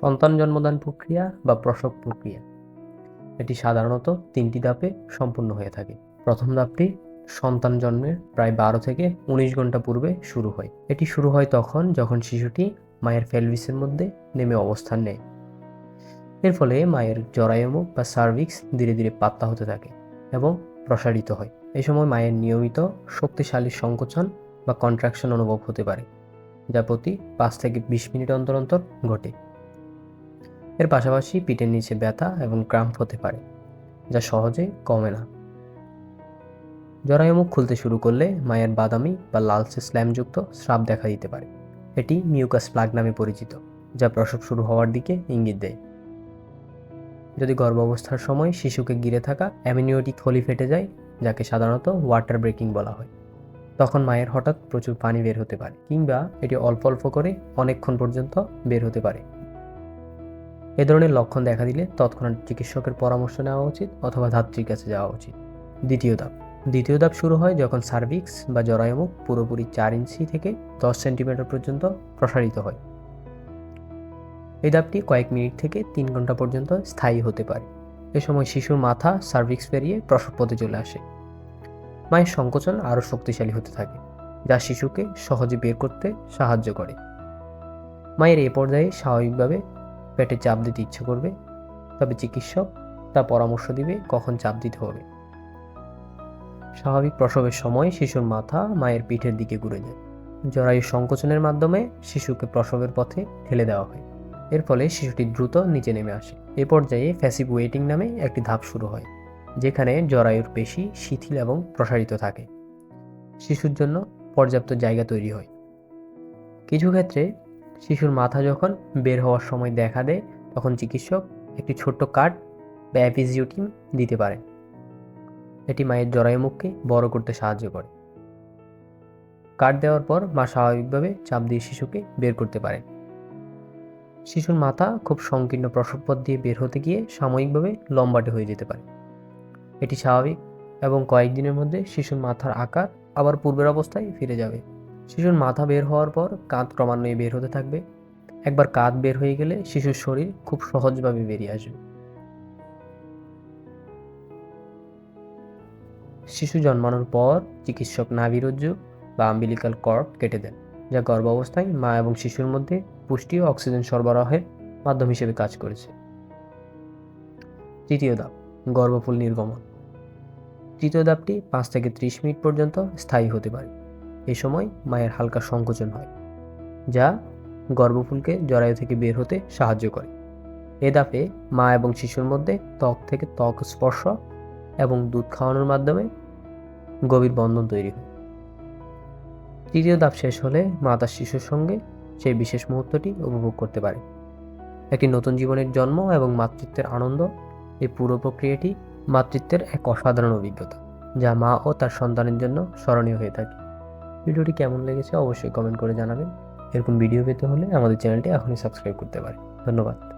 সন্তান জন্মদান প্রক্রিয়া বা প্রসব প্রক্রিয়া। এটি সাধারণত তিনটি ধাপে সম্পূর্ণ হয়ে থাকে। প্রথম ধাপটি সন্তান জন্মের প্রায় বারো থেকে উনিশ ঘণ্টা পূর্বে শুরু হয়। এটি শুরু হয় তখন যখন শিশুটি মায়ের ফেলভিসের মধ্যে নেমে অবস্থান নেয়। এর ফলে মায়ের জরায়ুমুখ বা সার্ভিক্স ধীরে ধীরে পাত্তা হতে থাকে এবং প্রসারিত হয়। এই সময় মায়ের নিয়মিত শক্তিশালী সংকোচন বা কন্ট্রাকশন অনুভব হতে পারে, যা প্রতি পাঁচ থেকে বিশ মিনিট অন্তর অন্তর ঘটে। এর পাশাপাশি পিঠের নিচে ব্যথা এবং ক্রাম্প হতে পারে, যা সহজে কমে না। জরায়ুমুখ খুলতে শুরু করলে মায়ের বাদামি বা লালচে স্ল্যামযুক্ত স্রাব দেখা দিতে পারে। এটি মিউকাস প্লাগ নামে পরিচিত, যা প্রসব শুরু হওয়ার দিকে ইঙ্গিত দেয়। যদি গর্ভাবস্থার সময় শিশুকে গিরে থাকা অ্যামিনিওটিক থলি ফেটে যায়, যাকে সাধারণত ওয়াটার ব্রেকিং বলা হয়, তখন মায়ের হঠাৎ প্রচুর পানি বের হতে পারে, কিংবা এটি অল্প অল্প করে অনেকক্ষণ পর্যন্ত বের হতে পারে এ ধরনের লক্ষণ দেখা দিলে তৎক্ষণাৎ চিকিৎসকের পরামর্শ নেওয়া উচিত অথবা ধাত্রীর কাছে যাওয়া উচিত। দ্বিতীয় ধাপ। দ্বিতীয় ধাপ শুরু হয় যখন সার্ভিক্স বা জরায়ুমুখ পুরোপুরি চার ইঞ্চি থেকে দশ সেন্টিমিটার পর্যন্ত প্রসারিত হয়। এই ধাপটি কয়েক মিনিট থেকে তিন ঘণ্টা পর্যন্ত স্থায়ী হতে পারে। এ সময় শিশুর মাথা সার্ভিক্স পেরিয়ে প্রসব পথে চলে আসে। মায়ের সংকোচন আরও শক্তিশালী হতে থাকে, যা শিশুকে সহজে বের করতে সাহায্য করে। মায়ের এ পর্যায়ে স্বাভাবিকভাবে পেটে চাপ দিতে ইচ্ছে করবে, তবে চিকিৎসক তা পরামর্শ দিবে কখন চাপ দিতে হবে। স্বাভাবিক প্রসবের সময় শিশুর মাথা মায়ের পিঠের দিকে ঘুরে যায়। জরায়ু সংকোচনের মাধ্যমে শিশুকে প্রসবের পথে ঠেলে দেওয়া হয়। এর ফলে শিশুটি দ্রুত নিচে নেমে আসে। এ পর্যায়ে ফ্যাসিভ ওয়েটিং নামে একটি ধাপ শুরু হয়, যেখানে জরায়ুর পেশি শিথিল এবং প্রসারিত থাকে। শিশুর জন্য পর্যাপ্ত জায়গা তৈরি হয়। কিছু ক্ষেত্রে শিশুর মাথা যখন বের হওয়ার সময় দেখা দেয়, তখন চিকিৎসক একটি ছোট্ট কাঠ বা অ্যাপিজিওটিম দিতে পারে। এটি মায়ের জরায়ুমুখকে বড় করতে সাহায্য করে। কাঠ দেওয়ার পর মা স্বাভাবিকভাবে চাপ দিয়ে শিশুকে বের করতে পারে শিশুর মাথা খুব সংকীর্ণ প্রসবপথ দিয়ে বের হতে গিয়ে সাময়িকভাবে লম্বাটে হয়ে যেতে পারে। এটি স্বাভাবিক এবং কয়েকদিনের মধ্যে শিশুর মাথার আকার আবার পূর্বের অবস্থায় ফিরে যাবে। শিশুর মাথা বের হওয়ার পর কাঁধ ক্রমান্বয়ে বের হতে থাকবে। একবার কাঁধ বের হয়ে গেলে শিশুর শরীর খুব সহজভাবে বেরিয়ে আসবে। শিশু জন্মানোর পর চিকিৎসক নাভিরজ্জু বা আম্বিলিকাল কর্ড কেটে দেন, যা গর্ভাবস্থায় মা এবং শিশুর মধ্যে পুষ্টি ও অক্সিজেন সরবরাহের মাধ্যম হিসেবে কাজ করেছে। তৃতীয় ধাপ, গর্ভফুল নির্গমন। তৃতীয় ধাপটি পাঁচ থেকে ত্রিশ মিনিট পর্যন্ত স্থায়ী হতে পারে। এ সময় মায়ের হালকা সংকোচন হয়, যা গর্ভফুলকে জরায়ু থেকে বের হতে সাহায্য করে। এ দাপে মা এবং শিশুর মধ্যে ত্বক থেকে ত্বক স্পর্শ এবং দুধ খাওয়ানোর মাধ্যমে গভীর বন্ধন তৈরি হয়। তৃতীয় ধাপ শেষ হলে মা তার শিশুর সঙ্গে সেই বিশেষ মুহূর্তটি উপভোগ করতে পারে। একটি নতুন জীবনের জন্ম এবং মাতৃত্বের আনন্দ, এই পুরো প্রক্রিয়াটি মাতৃত্বের এক অসাধারণ অভিজ্ঞতা, যা মা ও তার সন্তানের জন্য স্মরণীয় হয়ে থাকে। ভিডিওটি কেমন লেগেছে অবশ্যই কমেন্ট করে জানাবেন। এরকম ভিডিও পেতে হলে আমাদের চ্যানেলটি এখনই সাবস্ক্রাইব করতে পারে ধন্যবাদ।